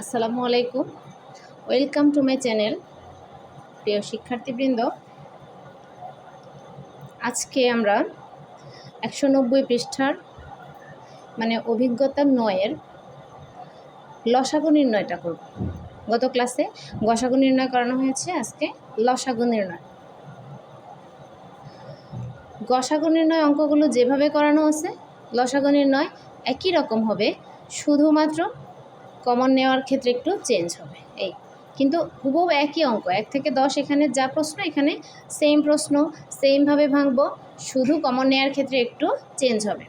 আসসালামু আলাইকুম। Welcome to my channel প্রিয় শিক্ষার্থীবৃন্দ। আজকে আমরা একশো নব্বই পৃষ্ঠার মানে অভিজ্ঞতা নয়ের লসাগু নির্ণয়টা করব। গত ক্লাসে গসাগু নির্ণয় করানো হয়েছে, আজকে লসাগু নির্ণয়। গসাগু নির্ণয় অঙ্কগুলো যেভাবে করানো আছে, লসাগু নির্ণয় একই রকম হবে, শুধুমাত্র কমন নেওয়ার ক্ষেত্রে একটু চেঞ্জ হবে। এই, কিন্তু হুবহু একই অঙ্ক, এক থেকে দশ এখানে যা প্রশ্ন, এখানে সেম প্রশ্ন সেমভাবে ভাঙব, শুধু কমন নেওয়ার ক্ষেত্রে একটু চেঞ্জ হবে।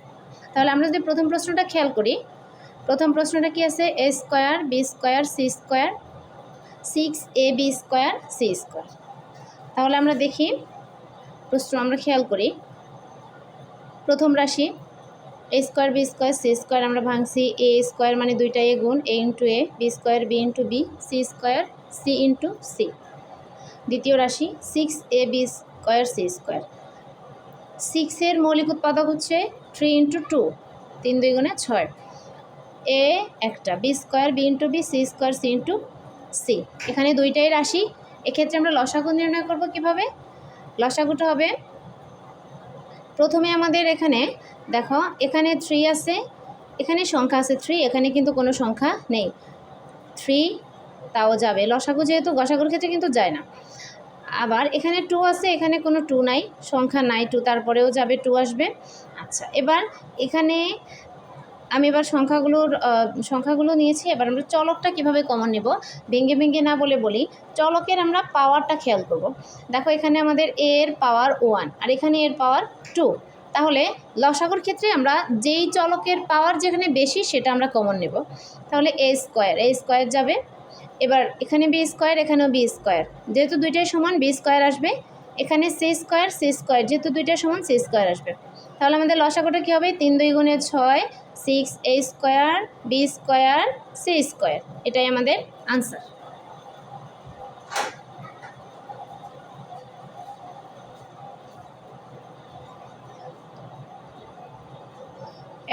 তাহলে আমরা যদি প্রথম প্রশ্নটা খেয়াল করি, প্রথম প্রশ্নটা কি আছে? A square B square C square six A B square C square তাহলে আমরা দেখি, প্রশ্ন আমরা খেয়াল করি, প্রথম রাশি A square B square C square আমরা ভাঙছি। এ স্কোয়ার মানে দুইটা এ গুণ A into A B square B into B C square C into C দ্বিতীয় রাশি six A B square C square সিক্সের মৌলিক উৎপাদক হচ্ছে থ্রি ইন্টু টু তিন দুই গুণে ছয়। এ একটা B square B into B C square C into C এখানে দুইটাই রাশি। এক্ষেত্রে আমরা লসাগু নির্ণয় করব কীভাবে? লসাগুটা হবে প্রথমে আমাদের এখানে, দেখো, এখানে থ্রি আছে, এখানে সংখ্যা আছে থ্রি এখানে কিন্তু কোনো সংখ্যা নেই। থ্রি তাও যাবে। লসাগু যেহেতু, গসাগুর ক্ষেত্রে কিন্তু যায় না। আবার এখানে টু আছে, এখানে কোনো টু নাই, সংখ্যা নাই টু তারপরেও যাবে টু আসবে। আচ্ছা এবার এখানে আমি এবার সংখ্যাগুলোর সংখ্যাগুলো নিয়েছি, এবার আমরা চলকটা কীভাবে কমন নেব? ভেঙ্গে ভেঙ্গে না বলে বলি, চলকের আমরা পাওয়ারটা খেয়াল করব। দেখো এখানে আমাদের এর পাওয়ার ওয়ান আর এখানে এর পাওয়ার টু তাহলে লসাগুর ক্ষেত্রে আমরা যেই চলকের পাওয়ার যেখানে বেশি, সেটা আমরা কমন নেব। তাহলে এ স্কোয়ার এ স্কোয়ার যাবে। এবার এখানে বি স্কোয়ার এখানেও বি স্কোয়ার যেহেতু দুইটাই সমান বি স্কোয়ার আসবে। এখানে সি স্কোয়ার সি স্কোয়ার যেহেতু দুইটাই সমান সি স্কোয়ার আসবে। তাহলে আমাদের লসাগুটা কী হবে? তিন দুই গুণে ছয় six A square, B square, C square. এটাই আমাদের আনসার।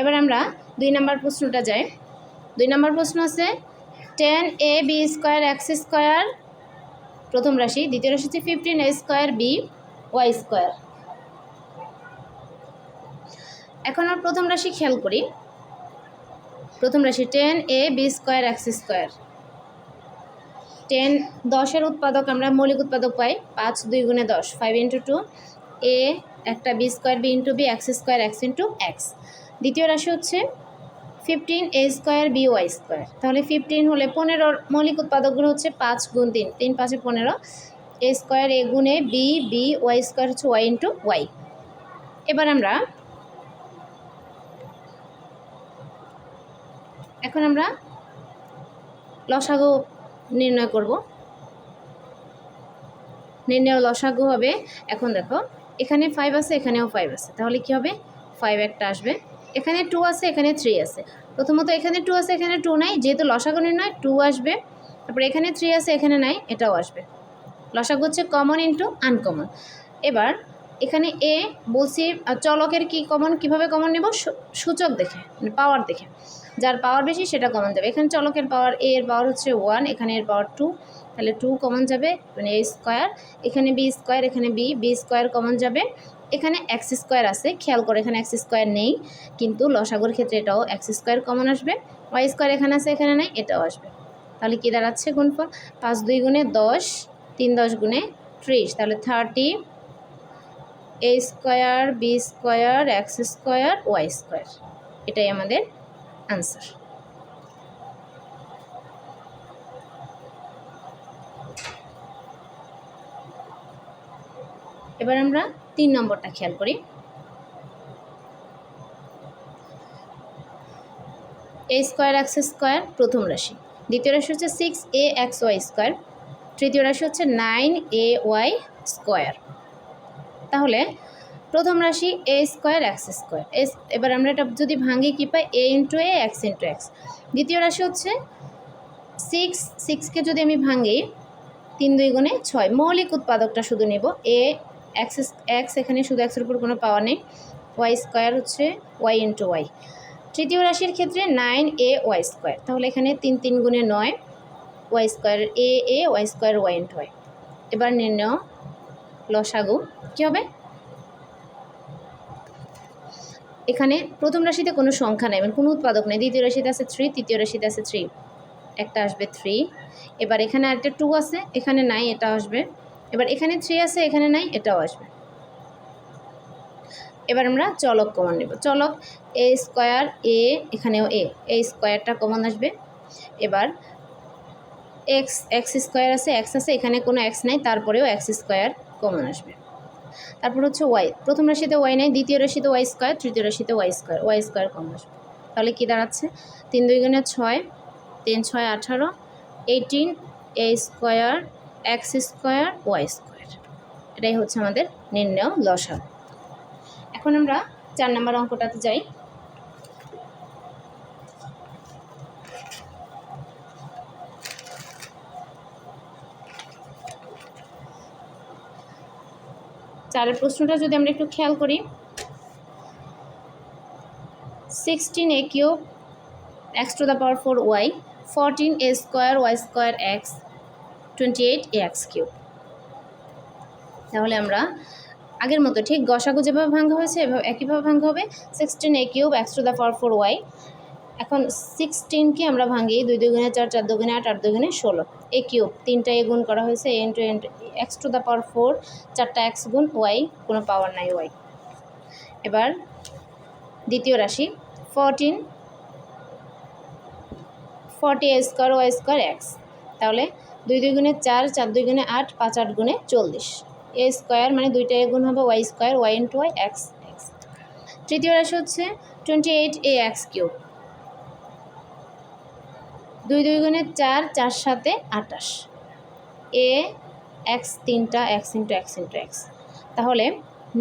এবার আমরা দুই নম্বর প্রশ্নটা যাই। দুই নম্বর প্রশ্ন আছে ten A B square X square, প্রথম রাশি, দ্বিতীয় রাশি হচ্ছে fifteen A square B Y square. এখন আমরা প্রথম রাশি খেয়াল করি। প্রথম রাশি ten A B square X square ten দশের উৎপাদক আমরা মৌলিক উৎপাদক পাই, পাঁচ দুই গুণে দশ ফাইভ ইন্টু টু এ একটা B square B into B X square X into X দ্বিতীয় রাশি হচ্ছে fifteen A square B Y square তাহলে ফিফটিন হলে পনেরোর মৌলিক উৎপাদকগুলো হচ্ছে পাঁচ গুণ তিন। তিন পাঁচে পনেরো। এ স্কোয়ার এ গুণে বি বি ওয়াই স্কোয়ার হচ্ছে ওয়াই ইন্টু ওয়াই এবার আমরা এখন আমরা লসাগু নির্ণয় করব। নির্ণয় লসাগু হবে, এখন দেখো, এখানে ফাইভ আছে, এখানেও ফাইভ আছে। তাহলে কি হবে? ফাইভ একটা আসবে। এখানে টু আছে, এখানে থ্রি আছে। প্রথমত এখানে টু আছে, এখানে টু নাই। যেহেতু লসাগু নির্ণয় টু আসবে। তারপরে এখানে থ্রি আছে, এখানে নাই, এটাও আসবে। লসাগু হচ্ছে কমন ইন্টু আনকমন এবার এখানে এ বলছি চলকের কি কমন কীভাবে কমন নেব? সূচক দেখে মানে পাওয়ার দেখে। যার পাওয়ার বেশি সেটা কমন যাবে। এখানে চলকের পাওয়ার এ এর পাওয়ার হচ্ছে ওয়ান এখানে এর পাওয়ার টু তাহলে টু কমন যাবে মানে এ স্কোয়ার এখানে বি স্কোয়ার এখানে বি বি স্কোয়ার কমন যাবে। এখানে এক্স স্কোয়ার আছে, খেয়াল করে এখানে এক্স স্কোয়ার নেই, কিন্তু লসাগুর ক্ষেত্রে এটাও এক্স স্কোয়ার কমন আসবে। ওয়াই স্কোয়ার এখানে আছে, এখানে নেই, এটাও আসবে। তাহলে কী দাঁড়াচ্ছে গুণফল? পাঁচ দুই গুণে দশ, তিন দশ গুণে ত্রিশ, তাহলে thirty A square B square X square Y square এটাই আমাদের আনসার এবার আমরা তিন নম্বরটা খেয়াল করি। এ স্কোয়ার এক্স স্কোয়ার প্রথম রাশি। দ্বিতীয় রাশি হচ্ছে six A X Y square. তৃতীয় রাশি হচ্ছে নাইন এ ওয়াই স্কোয়ার। তাহলে প্রথম রাশি A square X square. Yes, এবার আমরা এটা যদি ভাঙি কী পাই? A into A X into X দ্বিতীয় রাশি হচ্ছে সিক্স সিক্সকে যদি আমি ভাঙি, তিন দুই গুণে ছয়। মৌলিক উৎপাদকটা শুধু নেব। এ এক্স এক্স এখানে শুধু এক্সের উপর কোনো পাওয়া নেই। ওয়াই স্কোয়ার হচ্ছে ওয়াই ইন্টু ওয়াই তৃতীয় রাশির ক্ষেত্রে নাইন এ ওয়াই স্কোয়ার। তাহলে এখানে তিন তিন গুণে নয় Y square A A Y square Y into Y এবার নির্ণয় লসাগু। কী হবে? এখানে প্রথম রাশিতে কোনো সংখ্যা নেই মানে কোনো উৎপাদক নেই। দ্বিতীয় রাশিতে আছে থ্রি তৃতীয় রাশিতে আছে থ্রি একটা আসবে থ্রি এবার এখানে আরেকটা টু আছে, এখানে নাই, এটা আসবে। এবার এখানে থ্রি আছে, এখানে নাই, এটাও আসবে। এবার আমরা চলক কমন নেব। চলক এ স্কোয়ার এ এখানেও এ এ স্কোয়ারটা কমন আসবে। এবার এক্স এক্স স্কোয়ার আছে এক্স আছে, এখানে কোনো এক্স নাই, তারপরেও এক্স স্কোয়ার কমন আসবে। তারপর হচ্ছে ওয়াই প্রথম রাশিতে ওয়াই নেই, দ্বিতীয় রাশিতে ওয়াই স্কোয়ার তৃতীয় রাশিতে ওয়াই স্কোয়ার ওয়াই স্কোয়ার কম আসবে। তাহলে কী দাঁড়াচ্ছে? তিন দুই গুণে ছয়, তিন ছয় আঠারো eighteen A square X square Y square এটাই হচ্ছে আমাদের নির্ণয় লসা এখন আমরা চার নম্বর অঙ্কটাতে যাই। চারের প্রশ্নটা যদি আমরা একটু খেয়াল করি sixteen A cube X to the power four Y fourteen A square Y square X twenty eight A X cube তাহলে আমরা আগের মতো ঠিক গসাগু যেভাবে ভাঙা হয়েছে একইভাবে ভাঙা হবে sixteen A cube X to the power four Y এখন সিক্সটিনকে আমরা ভাঙি, দুই দুগুণে চার চার দুগুণে আট আট দুগুণে ষোলো। এ কিউব তিনটা এ গুণ করা হয়েছে N A into X to the power four চারটা এক্স গুণ ওয়াই কোনো পাওয়ার নাই ওয়াই এবার দ্বিতীয় রাশি fourteen forty A square Y square X তাহলে দুই দুই গুণে চার চার দুই গুণে আট, পাঁচ আট গুণে চল্লিশ। এ স্কোয়ার মানে দুইটা এ গুণ হবে Y square Y into Y X X তৃতীয় রাশি হচ্ছে twenty eight A X cube দুই দুই গুণে চার চার সাথে আটাশ এ, এক্স তিনটা, X into X into X. তাহলে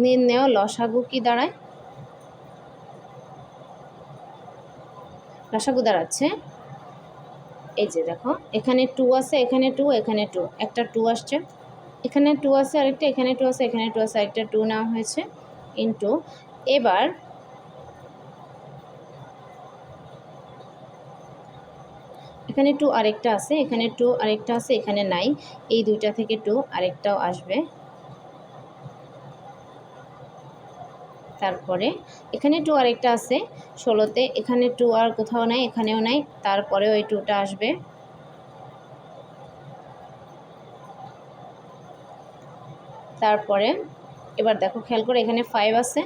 নির্ণেয় লসাগু কি দাঁড়ায়? লসাগু দাঁড়াচ্ছে। এই যে দেখো, এখানে টু আছে, এখানে টু এখানে টু একটা টু আসছে। এখানে টু আছে, আরেকটা, এখানে টু আছে, এখানে টু আছে, আরেকটা টু নেওয়া হয়েছে। ইন্টু এবার এখানে টু আরেকটা আছে, এখানে টু আরেকটা আছে, এখানে নাই। এই দুইটা থেকে টু আরেকটাও আসবে। তারপরে এখানে টু আরেকটা আছে, ষোলোতে এখানে টু আর কোথাও নাই, এখানেও নাই তারপরে ওই টুটা আসবে। তারপরে, এবার দেখো, খেয়াল করে এখানে ফাইভ আছে,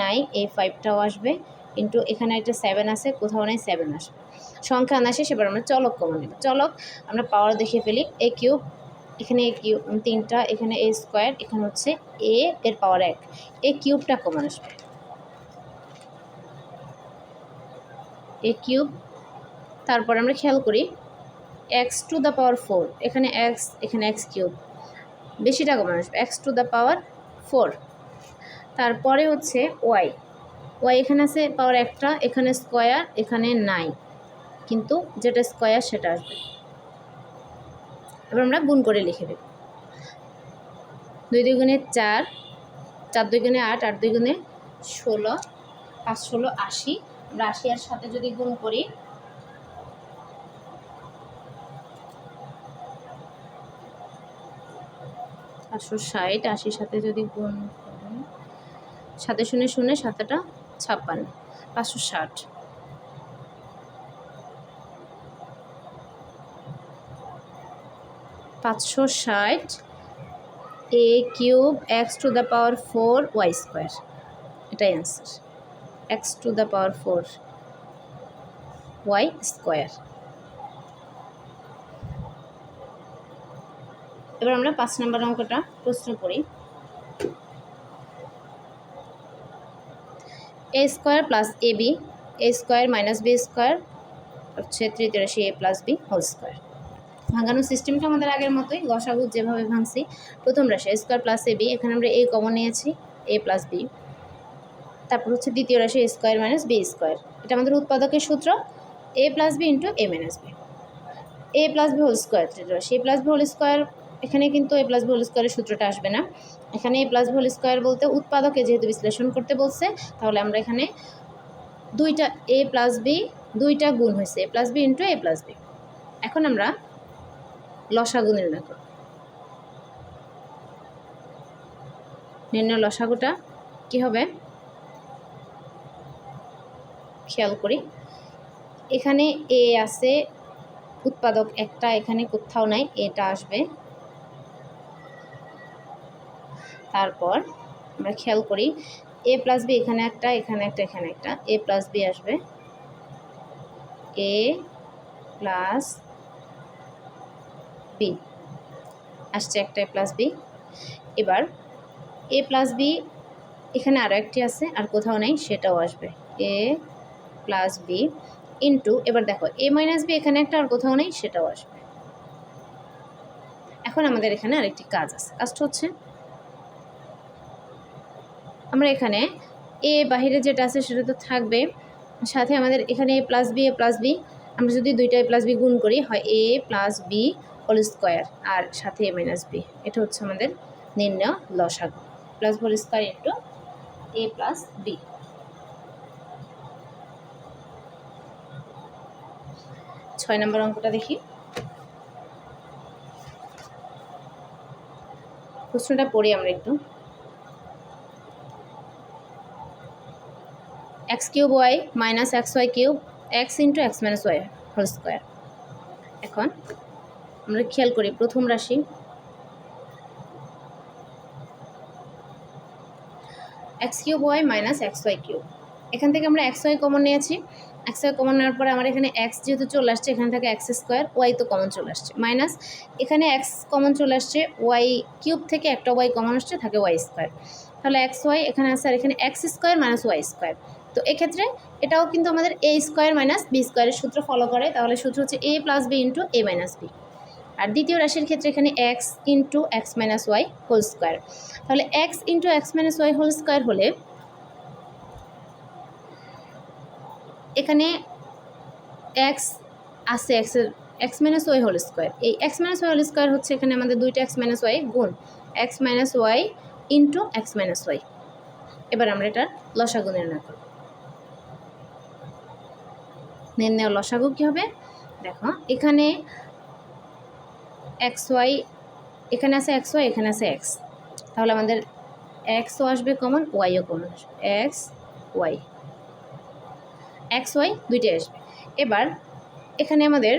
নাই, এই ফাইভটাও আসবে। কিন্তু এখানে একটা সেভেন আছে, কোথাও নাই সেভেন আসে। সংখ্যা না শেষ এবার আমরা চলক কমন নেব। চলক আমরা পাওয়ার দেখে ফেলি এ কিউব এখানে এ কিউব তিনটা, এখানে এ স্কোয়ার এখানে হচ্ছে এ এর পাওয়ার এক। এ কিউবটা কমন আসবে। এ কিউব তারপর আমরা খেয়াল করি X to the power four এখানে এক্স এখানে এক্স কিউব বেশিটা কমন আসবে X to the power four তারপরে হচ্ছে ওয়াই ওয়াই এখানে আছে পাওয়ার একটা, এখানে স্কোয়ার এখানে নাই কিন্তু যেটা স্কোয়ার সেটা আসবে। এবার আমরা গুণ করে লিখে দেব। দুই দুই গুণে চার চার দুই গুণে আট আট দুই গুণে ষোলো, পাঁচ ষোলো আশি। আমরা আশি আর সাথে যদি গুণ করি, পাঁচশো ষাট, আশির সাথে যদি গুণ করি সাথে শুনে শুনে সাতটা ছাপ্পান্ন, পাঁচশো ষাট। পাঁচশো ষাট A cube X to the power four Y square. এটাই answer X to the power four Y square. এবার আমরা পাঁচ নম্বর অঙ্কটা প্রশ্ন করি। A square plus A B A square minus B square হচ্ছে তৃতীয় রাশি A plus B whole square ভাঙানোর সিস্টেমটা আমাদের আগের মতোই গসাগু যেভাবে ভাঙছি। প্রথম রাশি A square plus A B এখানে আমরা এ কমন নিয়েছি এ প্লাস বি তারপর হচ্ছে দ্বিতীয় রাশি A square minus B square এটা আমাদের উৎপাদকের সূত্র A plus B into A minus B A plus B whole square তৃতীয় রাশি A plus B whole square এখানে কিন্তু এ প্লাস হোল স্কোয়ারের সূত্রটা আসবে না। এখানে এ প্লাস হোল স্কোয়ার বলতে উৎপাদকে যেহেতু বিশ্লেষণ করতে বলছে, তাহলে আমরা এখানে দুইটা এ প্লাস বি দুইটা গুণ হয়েছে। A plus B into A plus B এখন আমরা লসাগু নির্ণয় করব। নির্ণয় লসাগুটা কি হবে? খেয়াল করি। এখানে এ আছে, উৎপাদক একটা, এখানে কোথাও নাই, এটা আসবে। তারপর আমরা খেয়াল করি এ প্লাস বি এখানে একটা এখানে একটা এখানে একটা। এ প্লাস বি আসবে। এ প্লাস বি আসছে একটা এ প্লাস বি এবার এ প্লাস বি এখানে আরও একটি আছে, আর কোথাও নেই, সেটাও আসবে। এ প্লাস বি ইন্টু এবার দেখো এ মাইনাস বি এখানে একটা, আর কোথাও নেই, সেটাও আসবে। এখন আমাদের এখানে আরেকটি কাজ আছে। কাজটা হচ্ছে আমরা এখানে এ বাহিরে যেটা আছে সেটা তো থাকবে। সাথে আমাদের এখানে A plus B A plus B আমরা যদি দুইটা এ প্লাস বি গুণ করি, হয় A plus B whole square আর সাথে এ মাইনাস বি এটা হচ্ছে আমাদের নির্ণয় লসাগু। Plus whole square into A plus B ছয় নম্বর অঙ্কটা দেখি। প্রশ্নটা পড়ি আমরা একটু। X cube Y minus X Y cube X into X minus Y whole square. এখন আমরা খেয়াল করি প্রথম রাশি। X cube Y minus X Y cube. এখান থেকে আমরা এক্স ওয়াই কমন নিয়েছি। এক্স ওয়াই কমন নেওয়ার পরে আমার এখানে এক্স যেহেতু চলে আসছে, এখান থেকে এক্স স্কোয়ার ওয়াই তো কমন চলে আসছে। মাইনাস এখানে এক্স কমন চলে আসছে, ওয়াই কিউব থেকে একটা ওয়াই কমন আসছে, থাকে ওয়াই স্কোয়ার। তাহলে এক্স ওয়াই এখানে আছে আর এখানে X square minus Y square. তো এক্ষেত্রে এটাও কিন্তু আমাদের এ স্কোয়ার মাইনাস বি স্কোয়ারের সূত্র ফলো করে। তাহলে সূত্র হচ্ছে A plus B into A minus B আর দ্বিতীয় রাশির ক্ষেত্রে এখানে X into X minus Y whole square তাহলে X into X minus Y whole square হলে এখানে এক্স আছে এক্সের X minus Y whole square এই X minus Y whole square হচ্ছে এখানে আমাদের দুইটা এক্স মাইনাস ওয়াই গুণ X minus Y into X minus Y এবার আমরা এটা লসাগু নির্ণয় করব। নির্ণয় লসাগু কী হবে? দেখো, এখানে এক্স ওয়াই এখানে আছে এক্স ওয়াই এখানে আছে এক্স তাহলে আমাদের এক্সও আসবে কমন ওয়াইও কমন আসবে। এক্স ওয়াই এক্স ওয়াই দুইটাই আসবে। এবার এখানে আমাদের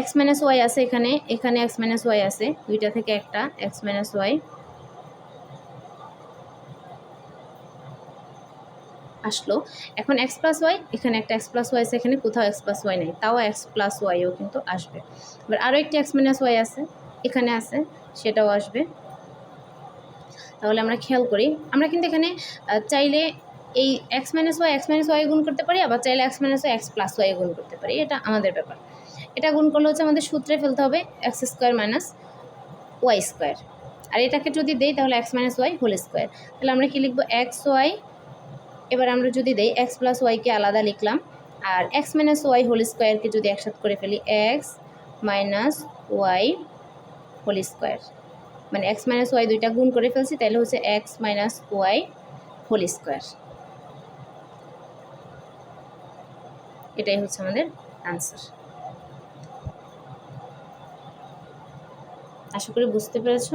এক্স মাইনাস ওয়াই আছে এখানে এখানে এক্স মাইনাস ওয়াই আছে, দুইটা থেকে একটা এক্স মাইনাস ওয়াই আসলো। এখন এক্স প্লাস ওয়াই এখানে একটা এক্স প্লাস ওয়াই আছে, এখানে কোথাও এক্স প্লাস ওয়াই নেই, তাও এক্স প্লাস ওয়াইও কিন্তু আসবে। এবার আরও একটি এক্স মাইনাস ওয়াই আছে, এখানে আছে, সেটাও আসবে। তাহলে আমরা খেয়াল করি, আমরা কিন্তু এখানে চাইলে এই X minus Y X minus Y গুণ করতে পারি, আবার চাইলে X minus Y X plus Y গুণ করতে পারি, এটা আমাদের ব্যাপার। এটা গুণ করলে হচ্ছে আমাদের সূত্রে ফেলতে হবে X square minus Y square আর এটাকে যদি দেই তাহলে X minus Y whole square তাহলে আমরা কি লিখব? এক্স ওয়াই এবার আমরা যদি দেই এক্স প্লাস ওয়াইকে আলাদা লিখলাম, আর এক্স মাইনাস ওয়াই হোল স্কোয়ারকে যদি একসাথে করে ফেলি X minus Y whole square মানে এক্স মাইনাস ওয়াই দুইটা গুণ করে ফেলছি, তাহলে হচ্ছে X minus Y whole square এটাই হচ্ছে আমাদের আনসার আশা করি বুঝতে পেরেছ?